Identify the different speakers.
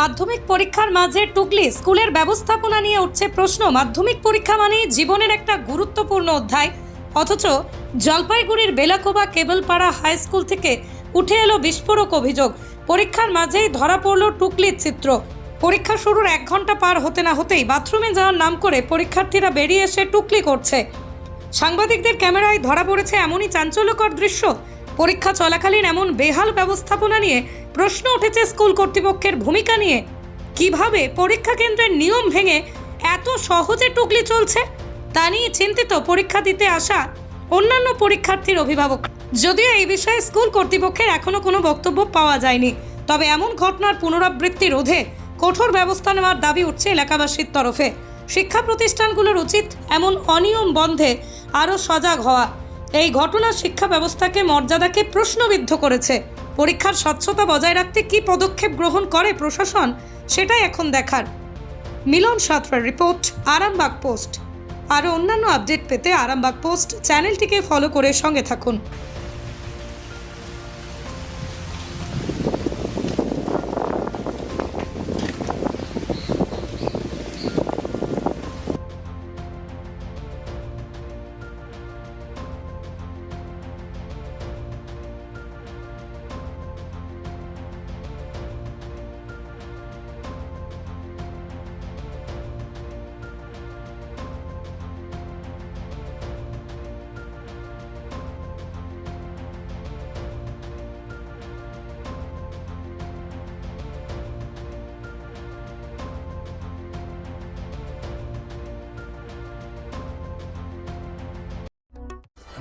Speaker 1: মাধ্যমিক পরীক্ষার মাঝে টুকলি স্কুলের ব্যবস্থাপনা নিয়ে উঠছে প্রশ্ন। মাধ্যমিক পরীক্ষা মানে জীবনের একটা গুরুত্বপূর্ণ অধ্যায়। অথচ জলপাইগুড়ির বেলাকোবা কেবলপাড়া হাই স্কুল থেকে উঠে এলো বিস্ফোরক অভিযোগ। পরীক্ষার মাঝেই ধরা পড়ল টুকলির চিত্র। পরীক্ষা শুরুর এক ঘণ্টা পার হতে না হতেই বাথরুমে যাওয়ার নাম করে পরীক্ষার্থীরা বেরিয়ে এসে টুকলি করছে। সাংবাদিকদের ক্যামেরায় ধরা পড়েছে এমনই চাঞ্চল্যকর দৃশ্য। পরীক্ষা চলাকালীন এমন বেহাল ব্যবস্থাপনা নিয়ে প্রশ্ন উঠেছে স্কুল কর্তৃপক্ষের ভূমিকা নিয়ে। কীভাবে পরীক্ষা কেন্দ্রের নিয়ম ভেঙে এত সহজে টুকলি চলছে? তা নিয়ে চিন্তিত পরীক্ষা দিতে আসা অন্যান্য পরীক্ষার্থীর অভিভাবক। যদিও এই বিষয়ে স্কুল কর্তৃপক্ষের এখনও কোনো বক্তব্য পাওয়া যায়নি, তবে এমন ঘটনার পুনরাবৃত্তি রোধে কঠোর ব্যবস্থা নেওয়ার দাবি উঠছে এলাকাবাসীর তরফে। শিক্ষা প্রতিষ্ঠানগুলোর উচিত এমন অনিয়ম বন্ধে আরও সজাগ হওয়া। এই ঘটনা শিক্ষা ব্যবস্থাকে, মর্যাদাকে প্রশ্নবিদ্ধ করেছে। পরীক্ষার স্বচ্ছতা বজায় রাখতে কি পদক্ষেপ গ্রহণ করে প্রশাসন, সেটাই এখন দেখার। মিলন সাঁতরার রিপোর্ট, আরামবাগ পোস্ট। আরও অন্যান্য আপডেট পেতে আরামবাগ পোস্ট চ্যানেলটিকে ফলো করে সঙ্গে থাকুন।